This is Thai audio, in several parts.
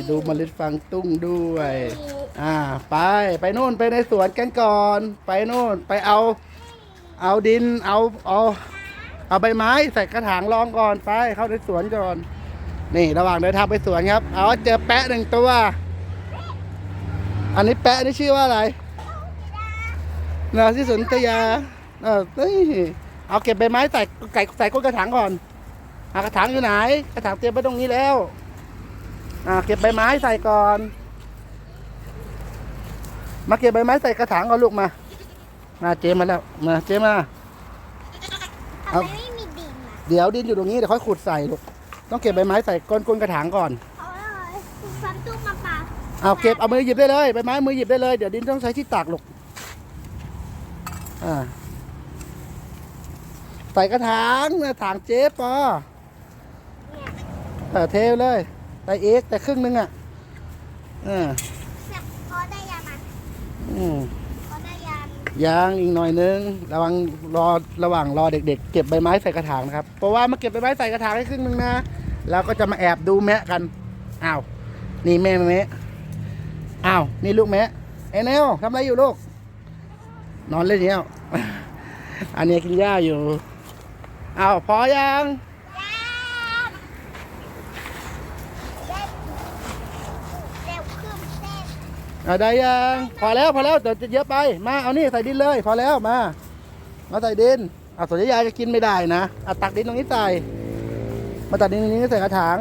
่ดูเมล็ดฟางตุ้งด้วย อ่า ไป ไปนู่นไปในสวนกันก่อน ไปนู่นไปเอา เอาดิน เอา เอา เอาใบไม้ใส่กระถางรองก่อน ไป เข้าในสวนก่อน นี่ระหว่างเดินทางไปสวนครับ เอาเจอแปะหนึ่งตัว อันนี้แปะนี่ชื่อว่าอะไรนะที่สนธยา เออเฮ้ย เอาเก็บใบไม้ใส่ไก่ใส่ก้นกระถางก่อนอะกระถางอยู่ไหน กระถางเตรียมไว้ตรงนี้แล้ว อ่าเก็บใบไม้ใส่ก่อน มาเก็บใบไม้ใส่กระถางก่อนลูกมามาเจมมาแล้วมาเจมาทำไมไม่มีดินอะเดี๋ยวดินอยู่ตรงนี้เดี๋ยวค่อยขุดใส่ลูกต้องเก็บใบไม้ใส่ก้นก้นกระถางก่อนเพราะอะไรคุณฟันตู้มาปาเอาเก็บเอามือหยิบได้เลยใบไม้มือหยิบได้เลยเดี๋ยวดินต้องใช้ที่ตักลูกอ่าใส่กระถางนะถางเจ๊ปอเทเลย ใส่เอกแต่ครึ่งนึงอะเออเสียบพอได้ยามันอืมพอได้ยานยางอีกหน่อยนึง ระวังรอระหว่างรอเด็ก ๆ เก็บใบไม้ใส่กระถางนะครับ เพราะว่ามาเก็บใบไม้ใส่กระถางให้ครึ่งนึงนะแล้วก็จะมาแอบดูแมะกันอ้าวนี่แม่แมะอ้าวนี่ลูกแมะเอเนลทำอะไรอยู่ลูก นอนเล่นเนี้ยอันนี้กินหญ้าอยู่อ้าวพอยัง ยานเด็ดเร็วขึ้นเต้น เอาได้ยังพอแล้วพอแล้วเดี๋ยวจะเยอะไปมาเอานี่ใส่ดินเลย พอแล้วมามาใส่ดินเอาส่วนยายจะกินไม่ได้นะเอาตักดินตรงนี้ใส่มาตักดินตรงนี้ใส่กระถาง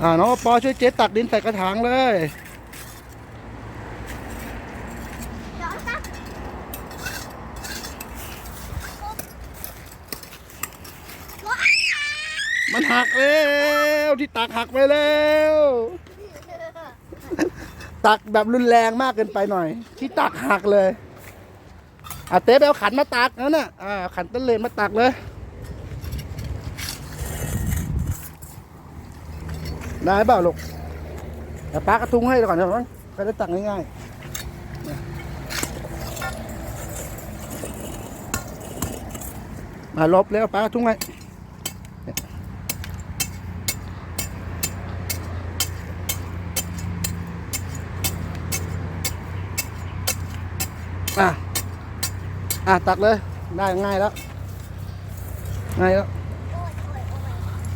อ่าน้องปอช่วยเจ๊ตักดินใส่กระถางเลยมันหักเลย แล้วที่ตักหักไปแล้ว ตักแบบรุนแรงมากเกินไปหน่อย ที่ตักหักเลยอะเต้ไปเอาขันมาตักนั่นน่ะอ่าขันต้นเลนมาตักเลยได้เปล่าลูกเดี๋ยวป้ากระทุ้งให้ก่อนเดี๋ยวมั้งไปได้ตักง่ายๆมาลบแล้วป้ากระทุ้งให้ อะ อะ ตักเลย ได้ง่ายแล้ว ง่ายแล้ว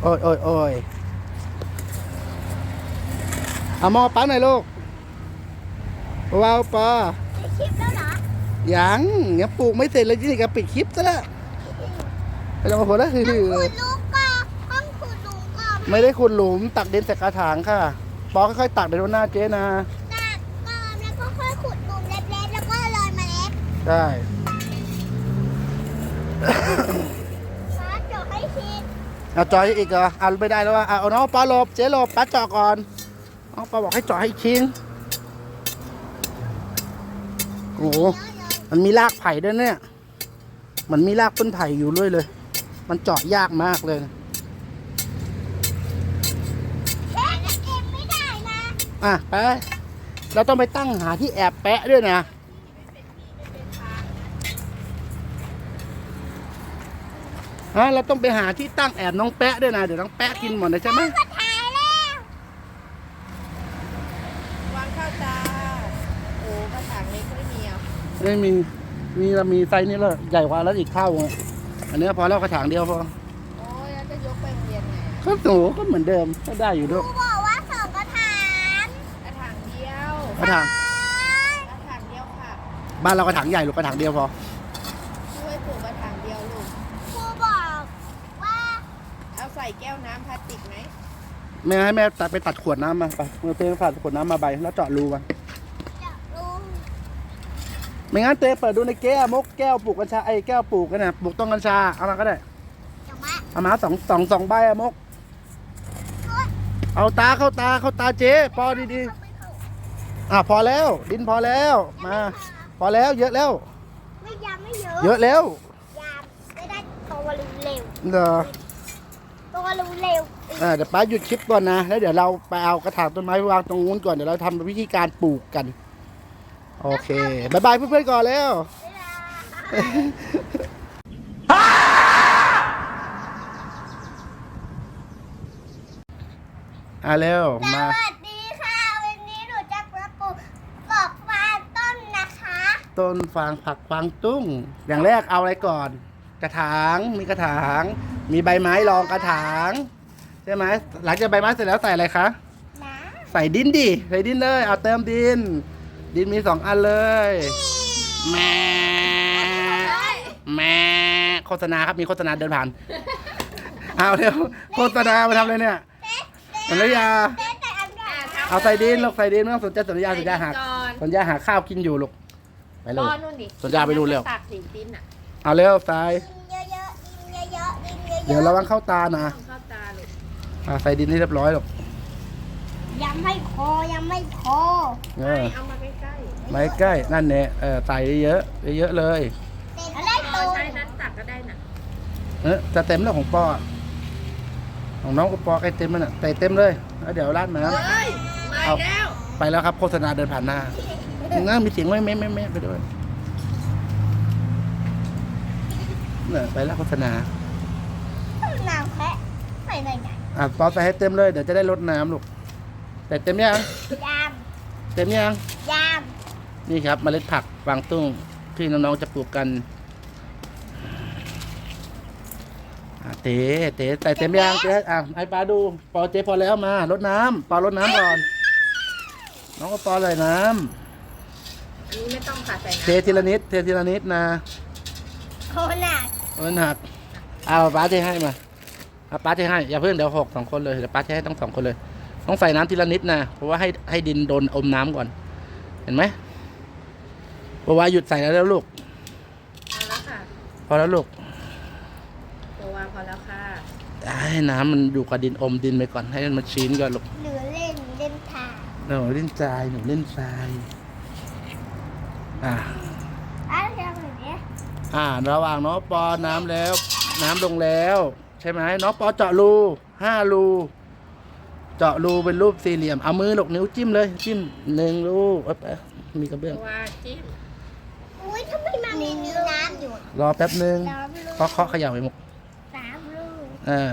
โอ้ยโอ้ยโอ้ยเอาหม้อปั้นหน่อยลูกว้าวปอคลิปแล้วเหรอยังยังปลูกไม่เสร็จเลยนี่ก็ปิดคลิปซะแล้วไปลองมาผลแล้วคือขุดลูกก็ต้องขุดหลุมก่อนไม่ได้ขุดหลุมตักดินใส่กระถางค่ะ ปอค่อยๆตักเดี๋ยวโดนหน้าเจ๊นะ ตักก่อนแล้วก็ค่อยขุดหลุมเล็กๆแล้วก็โรยเม ล็ดได้ฟ้าเจาะให้ชิดเอาจอยอีกเหรอเอาไม่ได้แล้วว่าเอาน้องปอหลบเจ๊หลบป้าเจาะก่อนน้องปอบอกให้เจาะให้ชิ้นโอ้โหมันมีรากไผ่ด้วยเนี่ย มันมีรากต้นไผ่อยู่ด้วยเลย มันเจาะยากมากเลยแค่จะเก็บไม่ได้นะ อะไปเราต้องไปตั้งหาที่แอบแปะด้วยนะ ฮะเราต้องไปหาที่ตั้งแอบน้องแปะด้วยนะ เดี๋ยวน้องแปะกินหมดนะใช่ไหมก็ถ่ายแล้ววางข้าวจ้าโอ้กระถางเล็กไม่มีอะไม่มีมีเรามีไซส์นี้แล้วใหญ่กว่าแล้วอีกเท่าไงอันนี้พอแล้วกระถางเดียวพอโอ้ยแล้วจะยกไปโรงเรียนไงอะก็หนูก็เหมือนเดิมก็ได้อยู่ครูด้วยบอกว่าสองกระถางกระถางเดียวกระถางกระถางเดียวค่ะ บ้านเรากระถางใหญ่หรือกระถางเดียวพอ ช่วยปลูกกระถางเดียวลูก ครูบอกว่า เอาใส่ แก้วน้ำพลาสติกไหมแม่ให้แม่ตัดไปตัดขวดน้ำมาไปมือเพลงตัดขวดน้ำมาใบแล้วเจาะรูมาจะรู้ไม่งั้นเต้เปิดดูในแก้วมกแก้วปลูกกัญชาไอ้แก้วปลูกกันนะปลูกต้นกัญชาเอามาก็ได้จะมาเอามาสองสองสองใบอะมก เอาตาเข้าตาเข้าตาเจ๊พอดีไม่ถูกๆอะพอแล้วดินพอแล้วมา พอแล้วเยอะแล้ว ไม่ยามไม่เยอะเยอะแล้วยามไม่ได้โตเร็วเดี๋ยวๆ โตเร็วๆอ่าเดี๋ยวป้าหยุดคลิปก่อนนะ แล้วเดี๋ยวเราไปเอากระถางต้นไม้ไปวางตรงนู้นก่อน เดี๋ยวเราทำวิธีการปลูกกัน โอเคบายบายเพื่อนๆก่อนแล้ว เวลาอะเร็วสมา วัสดีค่ะ วันนี้หนูจะมาปลูกกบฟางต้นนะคะ ต้นฟางผักฟางตุ้ง อย่างแรกเอาอะไรก่อน กระถางมีกระถาง มีใบไม้รองกระถางใช่ไหมหลังจากใบไม้เสร็จแล้วใส่อะไรคะนะใส่ดินดิใส่ดินเลยเอาเติมดิน ดินมีสองอันเลยแม่แม่โฆษณาครับมีโฆษณาเดินผ่านเอาเร็วโฆษณามาทำเลยเนี่ยสัญญาเต้นแต่อันใหญ่อะเอาใส่ดินลูกใส่ดินไม่ต้องสนใจสัญญาสัญญาหาก่อนสัญญาหาข้าวกินอยู่ลูกไปเลป้ยอนนู่นดิสัญญาไปดูเร็วตักสีดินอะ เอาเร็วใส่ดินเยอะๆดินเยอะๆดินเยอะๆเดี๋ยวระวังเข้าตานะต้องเข้าตาลูกอ่าใส่ดินให้เรียบร้อยลูกยังไม่พอยังไม่พอเออเอามาใกล้ๆไม่ใกล้นั่นเนี่ยเออใส่เยอะเยอะๆเลยเต็มได้เอาตูใช้นั้นตักก็ได้น่ะเออจะเต็มแล้วของปออะของน้องกับปอใกล้เต็มแล้วน่ะใส่เต็มเลยแล้วเดี๋ยวราดน้เฮ้ยมาเอาอีกแล้วำไปแล้วครับโฆษณาเดินผ่านหน้าน่ามีเสียงแม่แม่แม่แม่ไปด้วย เนี่ยไปแล้วโฆษณาน้ำแค่ใส่หน่อยอะปอใส่ให้เต็มเลยเดี๋ยวจะได้ลดน้ำลูกแต่เต็มยังๆยามเต็มยังยามนี่ครับเมล็ดผักฟางตุ้งที่น้องๆจะปลูกกันอะเต๋เต๋ใส่เต็มยังเจ๊อะให้ปลาดูปอเจ๊พอแล้วมารดน้ำปอรดน้ำก่อน น้องก็ปอเลยน้อันนี้ไม่ต้องค่ะใส่ำน้ำเททีละนิดเททีละนิดนะ โคนัก มันหักเอาป้าเทให้มาเอาป้าเทให้อย่าเพิ่งเดี๋ยวหกสองคนเลยเดี๋ยวป้าเทให้ทั้งสองคนเลย ต้องใส่น้ำทีละนิดนะเพราะว่าให้ให้ดินโดนอมน้ำก่อน เห็นไหมเพราะว่าหยุดใส่แล้วลูกเอาแล้วค่ะพอแล้วลูกตัววางพอแล้วค่ะให้น้ำมันอยู่กับดินอมดินไปก่อนให้มันชื้นก่อนลูกหรือเล่นเล่นทางหนูเล่นทรายหนูเล่นทรายอ่า อ้าวทำแบบนี้ อ่าระหว่างน้องปอน้ำแล้ว น้ำลงแล้ว ใช่ไหมน้องปอเจาะรูห้ารูเจาะรูเป็นรูปสี่เหลี่ยมเอามือหลกนิ้วจิ้มเลย จิ้มหนึ่งรูเอ้ยไปมีกระเบื้องตัววาจิ้มอุ้ยทำไมมันมีน้ำอยู่รอแป๊บหนึ่งสามลูกเคาะเคาะเขย่าไปหมดสามลูกเออ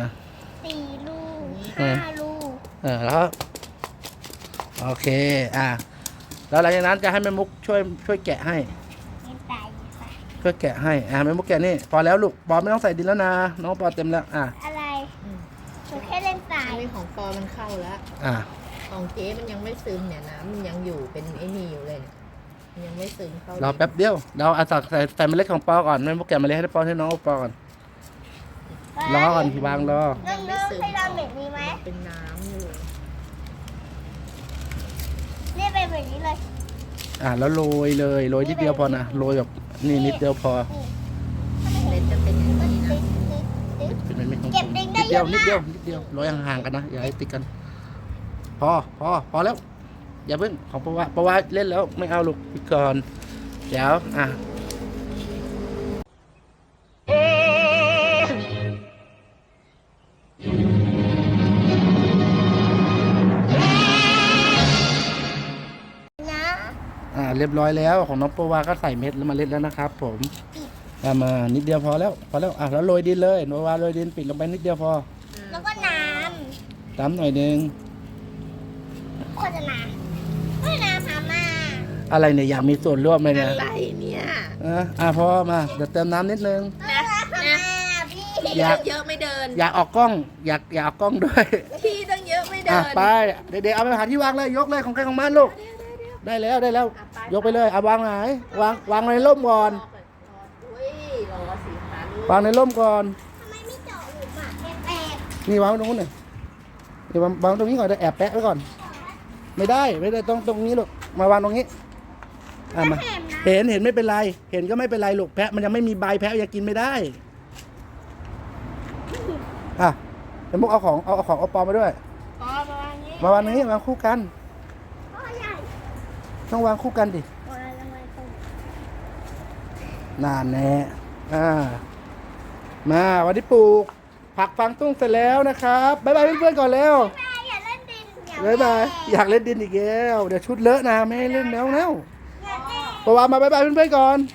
สี่ลูกเออห้าลูกเออแล้วโอเคอ่าแล้วหลังจากนั้นจะให้แม่มุกช่วยช่วยแกะให้เล่นไต่ไป ช่วยแกะให้อ่าแม่มุกแกะนี่พอแล้วลูกปอไม่ต้องใส่ดินแล้วนะน้องปอเต็มแล้วอ่าอะไรอืมหนูแค่เล่นไต่อันนี้ของปอมันเข้าแล้วอ่าของเจ๊มันยังไม่ซึมเนี่ยน้ำมันยังอยู่เป็นไอ้นี่อยู่เลยเนี่ยมันยังไม่ซึมเข้ารอแป๊บเดียวเราเอาใส่ใส่ใส่เมล็ดของปอก่อนแม่มุกแกะเมล็ดให้ปอให้น้องปอก่อนรอก่อนวางรอน้องๆเคยลองแบบนี้ไหมเป็นน้ำอยู่นี่เป็นแบบนี้เลยอ่าแล้วโรยเลยโรยนิดเดียวพอนะโรยแบบ นี่นิดเดียวพอเล็ดจะเป็นอย่างนี้นะติ๊ดติ๊ดติ๊ดเป็นเม็ดของเก็บผมดินได้นิดเดียวเยอะนิดมากเดียวนิดเดียวโรยห่างๆกันนะอย่าให้ติดกัน พอพอพอแล้ว อย่าเพิ่งของปะวะปะวะเล่นแล้วไม่เอาลูกปิดก่อนเดี๋ยวอะนะ อ่าเรียบร้อยแล้วของน้องปะวะก็ใส่เม็ดแล้วเมาเล็ดแล้วนะครับ ผมเอามานิดเดียวพอแล้วพอแล้วอะแล้วโรยดินเลยโนวาโรยดินปิดลงไปนิดเดียวพอแล้วก็น้ตามหน่อยหนึงำโฆษณาโฆษณาพามาอะไรเนี่ยอยากมีส่วนร่วมเลยเนี่ยอะไรเนี่ยอะอะพอมาเดี๋ยวเติมน้ำนิดนึง นะพานะมาพี่ที่อยาก ตั้งเยอะไม่เดิน อยากออกกล้องอยากอยากออกกล้องด้วยที่ตั้งเยอะไม่เดิอะนไปเด็กๆเอาไปหาที่วางเลยยกเลยของใครของมันลูก ได้แล้วได้แล้วยกไปเลยเอาวางไหนวางวางในร่มก่อนอุ้ยรอสีฟ้าลูกวางในร่มก่อน ทำไมไม่เจาะหลุมอะแอบนี่วางตรงนู้นหน่อยนี่วางวางตรงนี้ก่อนเดี๋ยวแอบแปะไว้ก่อน ไม่ได้ไม่ได้ต้องตรงนี้ลูกมาวางตรงนี้อะมาแอบนะเห็นเห็นไม่เป็นไร เห็นก็ไม่เป็นไรลูกแพะมันยังไม่มีใบแพะยังกินไม่ได้อะเดี๋ยวมุกเอาของเอาเอาของเอาปอมาด้วย อ๋อประมาณนี้มาวางนี้วางคู่กันพ่อใหญ่ ต้องวางคู่กันดิโอ้ยทำไมตรงนานแน่อ่ามาวันนี้ปลูก ผักฟางตุ้งเสร็จแล้วนะครับบ๊ายบายเพื่อนๆก่อนแล้ว แม่อย่าเล่นดินอย่าบ๊ายบายเล่นอยากเล่นดินอีกแล้ว เดี๋ยวชุดเลอะนะไม่ให้เล่นแล้วแล้ว อย่าเล่นประวามาบ๊ายบายเพื่อนๆก่อนไป